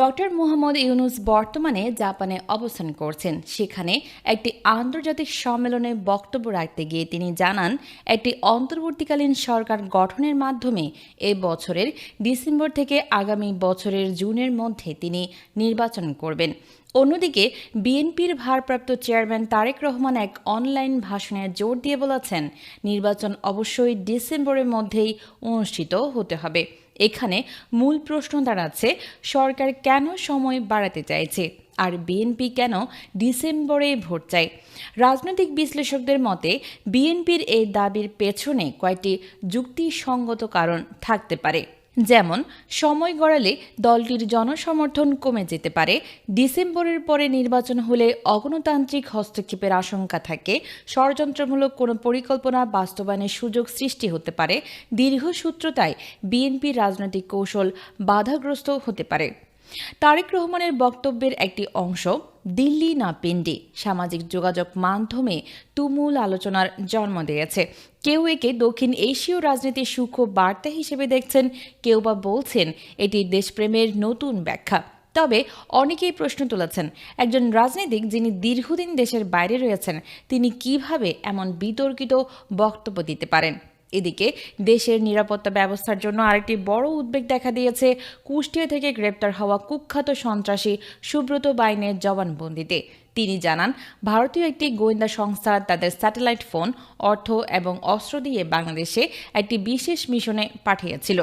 Doctor Mohammad Yunus বর্তমানে জাপানে অবস্থান করছেন। সেখানে একটি আন্তর্জাতিক সম্মেলনে বক্তব্য রাখতে গিয়ে তিনি জানান, একটি অন্তর্বর্তীকালীন সরকার গঠনের মাধ্যমে এ বছরের ডিসেম্বর থেকে আগামী বছরের জুনের মধ্যে তিনি নির্বাচন করবেন। অন্যদিকে, বিএনপির ভারপ্রাপ্ত চেয়ারম্যান তারেক রহমান এক অনলাইন ভাষণে জোর দিয়ে বলেছেন, নির্বাচন অবশ্যই ডিসেম্বরের মধ্যেই অনুষ্ঠিত হতে হবে। এখানে মূল প্রশ্ন দাঁড়াচ্ছে, সরকার কেন সময় বাড়াতে চাইছে? আর বিএনপি কেন ডিসেম্বরে ভোট চায়? রাজনৈতিক বিশ্লেষকদের মতে, বিএনপির এই দাবির পেছনে কয়েকটি যুক্তিসঙ্গত কারণ থাকতে পারে। যেমন, সময় গড়ালে দলটির জনসমর্থন কমে যেতে পারে, ডিসেম্বরের পরে নির্বাচন হলে অগণতান্ত্রিক হস্তক্ষেপের আশঙ্কা থাকে, ষড়যন্ত্রমূলক কোনো পরিকল্পনা বাস্তবায়নের সুযোগ সৃষ্টি হতে পারে, দীর্ঘসূত্রতায় বিএনপির রাজনৈতিক কৌশল বাধাগ্রস্ত হতে পারে। তারেক রহমানের বক্তব্যের একটি অংশ, দিল্লি না পিন্ডি, সামাজিক যোগাযোগ মাধ্যমে তুমুল আলোচনার জন্ম দিয়েছে। কেউ একে দক্ষিণ এশীয় রাজনীতির সূক্ষ্ম বার্তা হিসেবে দেখছেন, কেউ বা বলছেন এটি দেশপ্রেমের নতুন ব্যাখ্যা। তবে অনেকেই প্রশ্ন তুলেছেন, একজন রাজনীতিক যিনি দীর্ঘদিন দেশের বাইরে রয়েছেন, তিনি কীভাবে এমন বিতর্কিত বক্তব্য দিতে পারেন? এদিকে দেশের নিরাপত্তা ব্যবস্থার জন্য আরেকটি বড় উদ্বেগ দেখা দিয়েছে কুষ্টিয়া থেকে গ্রেপ্তার হওয়া কুখ্যাত সন্ত্রাসী সুব্রত বাইনের জবানবন্দিতে। তিনি জানান, ভারতীয় একটি গোয়েন্দা সংস্থা তাদের স্যাটেলাইট ফোন, অর্থ এবং অস্ত্র দিয়ে বাংলাদেশে একটি বিশেষ মিশনে পাঠিয়েছিল।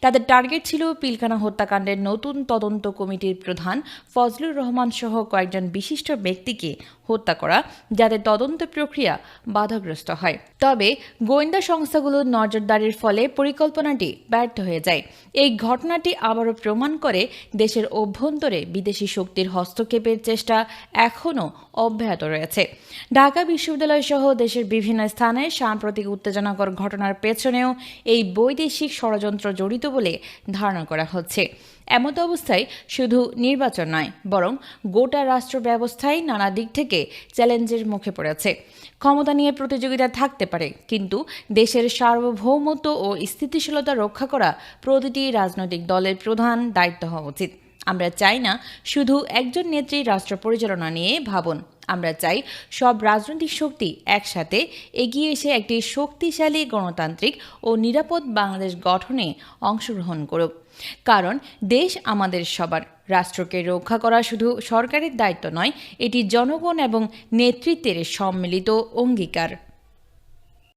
তাদের টার্গেট ছিল পিলখানা হত্যাকাণ্ডের নতুন তদন্ত কমিটির প্রধান ফজলুর রহমান সহ কয়েকজন বিশিষ্ট ব্যক্তিকে হত্যা করা যাদের তদন্ত প্রক্রিয়া বাধাগ্রস্ত হয়। তবে গোয়েন্দা সংস্থাগুলোর নজরদারির ফলে পরিকল্পনাটি ব্যর্থ হয়ে যায়। এই ঘটনাটি আবারও প্রমাণ করে দেশের অভ্যন্তরে বিদেশি শক্তির হস্তক্ষেপের চেষ্টা এখনও অব্যাহত রয়েছে। ঢাকা বিশ্ববিদ্যালয় সহ দেশের বিভিন্ন স্থানে সাম্প্রতিক উত্তেজনাকর ঘটনার পেছনেও এই বৈদেশিক ষড়যন্ত্র জড়িত বলে ধারণা করা হচ্ছে। এমত অবস্থায় শুধু নির্বাচন নয়, বরং গোটা রাষ্ট্র ব্যবস্থায় নানা দিক থেকে চ্যালেঞ্জের মুখে পড়েছে। ক্ষমতা নিয়ে প্রতিযোগিতা থাকতে পারে, কিন্তু দেশের সার্বভৌমত্ব ও স্থিতিশীলতা রক্ষা করা প্রতিটি রাজনৈতিক দলের প্রধান দায়িত্ব হওয়া উচিত। আমরা চাই না শুধু একজন নেত্রী রাষ্ট্র পরিচালনা নিয়ে ভাবুন। আমরা চাই সব রাজনৈতিক শক্তি একসাথে এগিয়ে এসে একটি শক্তিশালী গণতান্ত্রিক ও নিরাপদ বাংলাদেশ গঠনে অংশগ্রহণ করুক। কারণ দেশ আমাদের সবার। রাষ্ট্রকে রক্ষা করা শুধু সরকারের দায়িত্ব নয়, এটি জনগণ এবং নেতৃত্বের সম্মিলিত অঙ্গীকার।